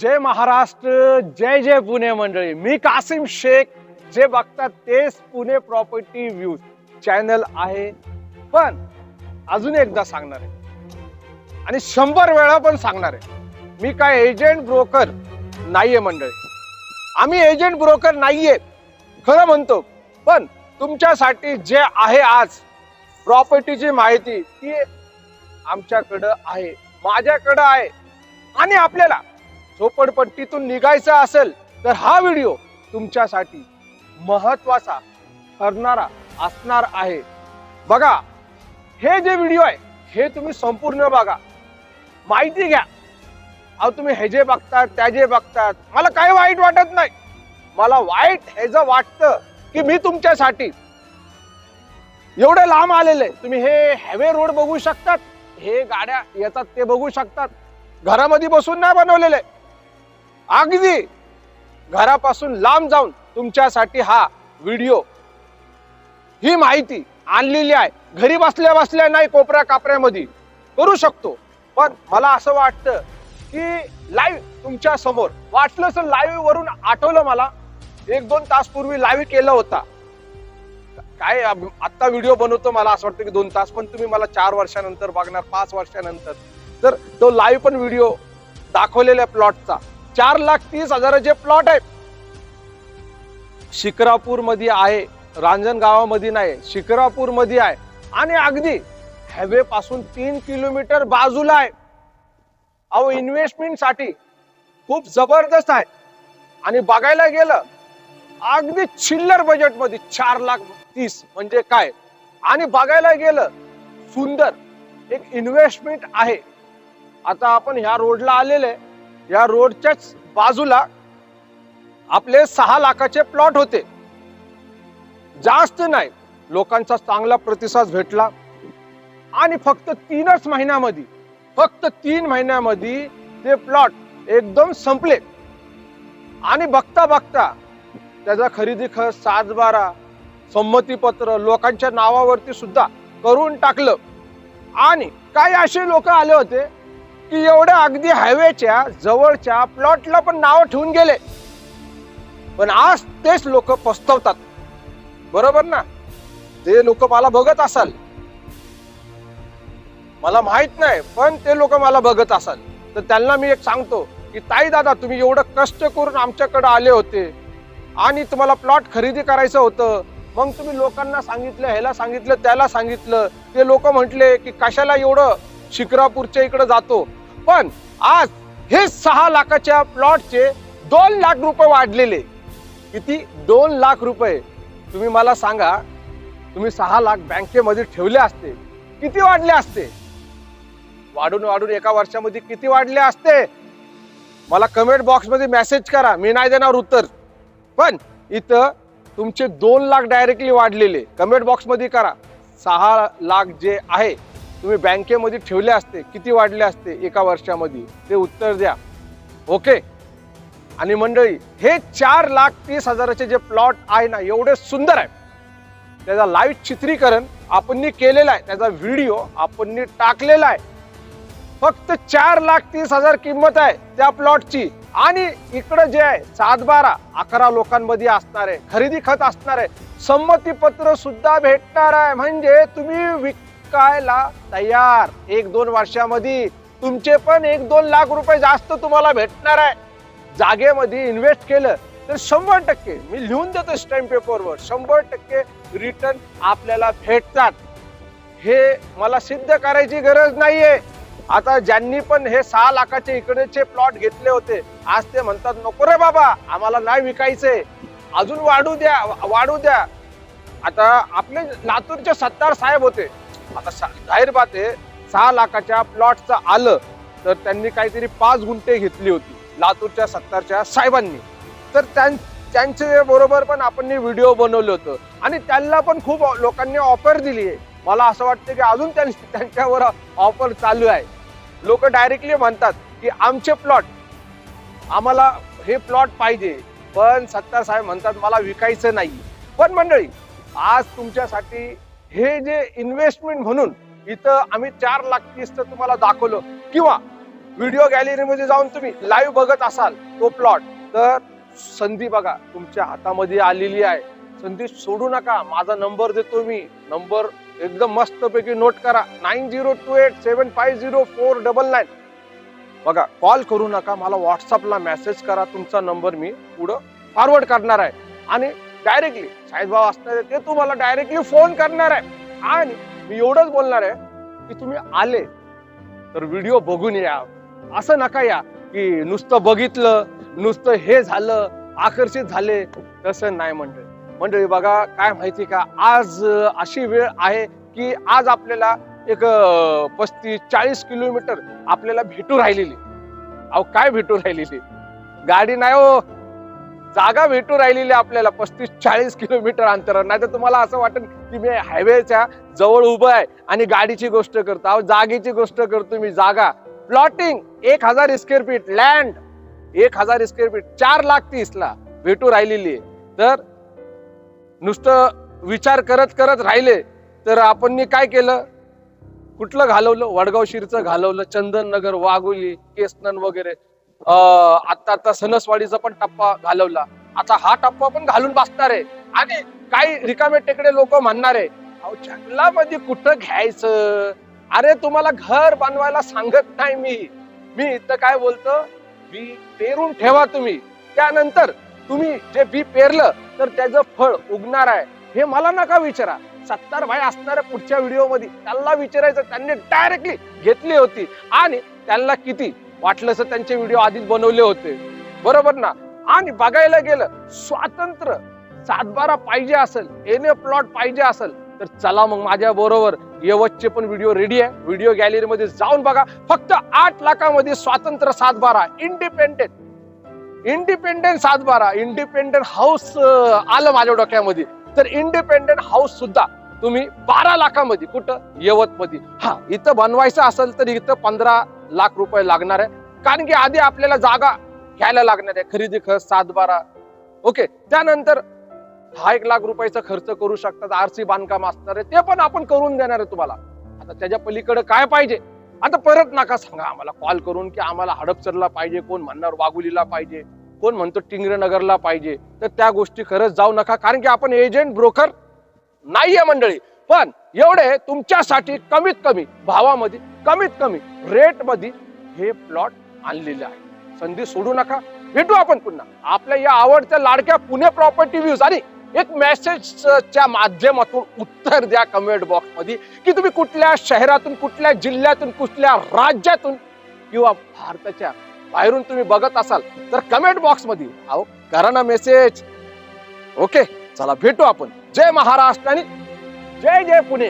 जय महाराष्ट्र जय जय पुणे मंडळी. मी कासिम शेख. जे बघतात तेच पुणे प्रॉपर्टी व्ह्यूज चॅनल आहे. पण अजून एकदा सांगणार आहे. आणि शंभर वेळा पण सांगणार आहे. मी काय एजंट ब्रोकर नाहीये मंडळी. आम्ही एजंट ब्रोकर नाहीये. खरं म्हणतो. पण तुमच्यासाठी जे आहे आज प्रॉपर्टीची माहिती ती आमच्याकडं आहे माझ्याकडं आहे. आणि आपल्याला झोपडपट्टीतून निघायचं असेल तर हा व्हिडिओ तुमच्यासाठी महत्त्वाचा ठरणारा असणार आहे. बघा हे जे व्हिडिओ आहे हे तुम्ही संपूर्ण बघा. माहिती घ्या. अहो तुम्ही हे जे बघतात त्या जे बघतात मला काही वाईट वाटत नाही. मला वाईट हे जे वाटतं की मी तुमच्यासाठी एवढे लांब आलेले तुम्ही हे हायवे रोड बघू शकतात हे गाड्या येतात ते बघू शकतात. घरामध्ये बसून नाही बनवलेले. अगदी घरापासून लांब जाऊन तुमच्यासाठी हा व्हिडिओ ही माहिती आणलेली आहे. घरी बसल्या बसल्या नाही कोपऱ्या कापऱ्यामध्ये. करू शकतो पण मला असं वाटतं की लाईव्ह तुमच्यासमोर. वाटलं तर लाईव्ह वरून आठवलं मला. एक दोन तास पूर्वी लाईव्ह केलं होता. काय आत्ता व्हिडिओ बनवतो मला असं वाटतं की दोन तास पण तुम्ही मला चार वर्षानंतर बघणार पाच वर्षानंतर. तर तो लाईव्ह पण व्हिडिओ दाखवलेल्या प्लॉटचा चार लाख तीस हजाराचे प्लॉट आहे शिक्रापूरमध्ये आहे रांजण गावामध्ये नाही शिक्रापूरमध्ये आहे. आणि अगदी हायवे पासून तीन किलोमीटर बाजूला आहे. अहो इन्व्हेस्टमेंटसाठी खूप जबरदस्त आहे. आणि बघायला गेलं अगदी छिल्लर बजेटमध्ये चार लाख तीस म्हणजे काय? आणि बघायला गेलं सुंदर एक इन्व्हेस्टमेंट आहे. आता आपण ह्या रोडला आलेले या रोडच्याच बाजूला आपले सहा लाखाचे प्लॉट होते. जास्त नाही. लोकांचा चांगला प्रतिसाद भेटला. आणि फक्त तीनच महिन्यामध्ये फक्त तीन महिन्यामध्ये ते प्लॉट एकदम संपले. आणि बघता बघता त्याचा खरेदी खर्च सात बारा संमतीपत्र लोकांच्या नावावरती सुद्धा करून टाकलं. आणि काही असे लोक आले होते की एवढ्या अगदी हायवेच्या जवळच्या प्लॉटला पण नाव ठेवून गेले. पण आज तेच लोक पस्तवतात. बरोबर ना? ते लोक मला बघत असाल. मला माहीत नाही पण ते लोक मला बघत असाल. तर त्यांना मी एक सांगतो की ताई दादा तुम्ही एवढं कष्ट करून आमच्याकडे आले होते आणि तुम्हाला प्लॉट खरेदी करायचं होतं. मग तुम्ही लोकांना सांगितलं ह्याला सांगितलं त्याला सांगितलं. ते लोक म्हटले की कशाला एवढं शिक्रापूरच्या इकडे जातो? पण आज हे सहा लाखाच्या प्लॉटचे दोन लाख रुपये वाढलेले. किती? दोन लाख रुपये. तुम्ही मला सांगा तुम्ही सहा लाख बँकेमध्ये ठेवले असते किती वाढले असते? वाढून वाढून एका वर्षामध्ये किती वाढले असते? मला कमेंट बॉक्समध्ये मेसेज करा मी नाही देणार उत्तर. पण इथं तुमचे दोन लाख डायरेक्टली वाढलेले. कमेंट बॉक्समध्ये करा. सहा लाख जे आहे तुम्ही बँकेमध्ये ठेवले असते किती वाढले असते एका वर्षामध्ये? ते उत्तर द्या. ओके आणि मंडळी हे चार लाख तीस हजाराचे जे प्लॉट आहे ना एवढे सुंदर आहे. त्याचा लाईव्ह चित्रीकरण आपण केलेलं आहे. त्याचा व्हिडिओ आपण टाकलेला आहे. फक्त चार लाख तीस हजार किंमत आहे त्या प्लॉटची आणि इकडं जे आहे सात बारा अकरा लोकांमध्ये असणार आहे खरेदी खत असणार आहे संमती पत्र सुद्धा भेटणार आहे. म्हणजे तुम्ही विकायला तयार. एक दोन वर्षामध्ये तुमचे पण एक दोन लाख रुपये जास्त तुम्हाला भेटणार आहे. जागेमध्ये इन्व्हेस्ट केलं तर शंभर टक्के मी लिहून देतो स्टॅम्प पेपरवर शंभर टक्के रिटर्न आपल्याला भेटतात. हे मला सिद्ध करायची गरज नाहीये. आता ज्यांनी पण हे सहा लाखाचे इकडेचे प्लॉट घेतले होते आज ते म्हणतात नको रे बाबा आम्हाला नाही विकायचे. अजून वाढू द्या वाढू द्या. आता आपले लातूरचे सत्तार साहेब होते. आता सा- जाहीर बात आहे सहा लाखाच्या प्लॉटचं आलं तर त्यांनी काहीतरी पाच गुंठे घेतली होती लातूरच्या सत्तारच्या साहेबांनी. तर त्यां- त्यांचे बरोबर पण आपण व्हिडिओ बनवलं होतं. आणि त्यांना पण खूप लोकांनी ऑफर दिली आहे मला असं वाटतं की अजून त्यां- त्यांच्यावर ऑफर चालू आहे. लोक डायरेक्टली म्हणतात की आमचे प्लॉट आम्हाला हे प्लॉट पाहिजे. पण सत्तार साहेब म्हणतात मला विकायचं नाही. पण मंडळी आज तुमच्यासाठी हे जे इन्व्हेस्टमेंट म्हणून इथं आम्ही चार लाख तीस तुम्हाला दाखवलं. किंवा व्हिडिओ गॅलरीमध्ये जाऊन तुम्ही लाईव्ह बघत असाल तो प्लॉट तर संधी बघा तुमच्या हातामध्ये आलेली आहे. संधी सोडू नका. माझा नंबर देतो मी. नंबर एकदम मस्तपैकी नोट करा. Nine zero two eight seven five zero four double nine. बघा कॉल करू नका मला व्हॉट्सअपला मेसेज करा तुमचा नंबर मी पुढं फॉरवर्ड करणार आहे. आणि डायरेक्टली साहेबभाऊ असणार ते तुम्हाला डायरेक्टली फोन करणार आहे. आणि मी एवढंच बोलणार आहे की तुम्ही आले तर व्हिडिओ बघून या. असं नका या की नुसतं बघितलं नुसतं हे झालं आकर्षित झाले तसं नाही मंडळी मंडळी बघा काय माहिती का आज अशी वेळ आहे की आज आपल्याला एक पस्तीस चाळीस किलोमीटर आपल्याला भेटू राहिलेली. अहो काय भेटू राहिलेली? गाडी नाही हो. जागा भेटू राहिलेली आपल्याला पस्तीस चाळीस किलोमीटर अंतर नाही तर तुम्हाला असं वाटेल की मी हायवेच्या जवळ उभं आहे आणि गाडीची गोष्ट करतो. अहो जागेची गोष्ट करतो मी. जागा. प्लॉटिंग एक हजार स्क्वेअर फीट. लँड एक हजार स्क्वेअर फीट. चार लाख तीसला भेटू राहिलेली आहे. तर नुसतं विचार करत करत राहिले तर आपण काय केलं? कुठलं घालवलं? वडगाव शिरचं घालवलं चंदननगर वाघोली केसनन वगैरे. अं, आता आता सणसवाडीचा पण टप्पा घालवला. आता हा टप्पा पण घालून बसणार आहे. आणि काही रिकामे टेकडे लोक म्हणणार आहे अहो जंगलामध्ये कुठं घ्यायचं? अरे तुम्हाला घर बनवायला सांगत नाही मी. मी इथं काय बोलतो? बी पेरून ठेवा तुम्ही. त्यानंतर तुम्ही जे बी पेरलं तर त्याचं फळ उगणार आहे. हे मला नका विचारा. सत्तार भाई असणाऱ्या पुढच्या व्हिडिओमध्ये त्यांना विचारायचं त्यांनी डायरेक्टली घेतली होती. आणि त्यांना किती? वाटलं त्यांचे व्हिडिओ आधीच बनवले होते. बरोबर ना? आणि बघायला गेलं स्वातंत्र्य सातबारा पाहिजे असेल एने प्लॉट पाहिजे असेल तर चला मग माझ्या बरोबर यवतचे पण व्हिडिओ रेडी आहे. व्हिडिओ गॅलरी मध्ये जाऊन बघा. फक्त आठ लाखामध्ये स्वातंत्र्य सातबारा इंडिपेंडेंट इंडिपेंडेंट सातबारा इंडिपेंडेंट हाऊस आलं माझ्या डोक्यामध्ये. तर इंडिपेंडेंट हाऊस सुद्धा तुम्ही बारा लाखामध्ये कुठं? यवतमध्ये. हा इथं बनवायचं असेल तर इथं पंधरा लाख रुपये लागणार आहे. कारण की आधी आपल्याला जागा घ्यायला लागणार आहे खरेदी खर्च सात बारा ओके त्यानंतर हा एक लाख रुपयाचा खर्च करू शकतात आरसी बांधकाम असणार आहे ते पण आपण करून देणार आहे तुम्हाला. आता त्याच्या पलीकडे काय पाहिजे? आता परत नका सांगा आम्हाला. कॉल करून की आम्हाला हडपसरला पाहिजे कोण म्हणणार वाघुलीला पाहिजे कोण म्हणतो टिंगरेनगरला पाहिजे. तर त्या गोष्टी खरंच जाऊ नका कारण की आपण एजंट ब्रोकर नाहीये मंडळी. पण एवढे तुमच्यासाठी कमीत कमी भावामध्ये कमीत कमी रेटमध्ये हे प्लॉट आणलेले आहे. संधी सोडू नका. भेटू आपण पुन्हा. आपल्या या आवडत्या लाडक्या पुणे प्रॉपर्टी व्ह्यूज आणि एक मेसेजच्या माध्यमातून उत्तर द्या कमेंट बॉक्समध्ये की तुम्ही कुठल्या शहरातून कुठल्या जिल्ह्यातून कुठल्या राज्यातून किंवा भारताच्या बाहेरून तुम्ही बघत असाल तर कमेंट बॉक्समध्ये अहो करा ना मेसेज ओके चला भेटू आपण. जय महाराष्ट्र आणि जय जय पुणे.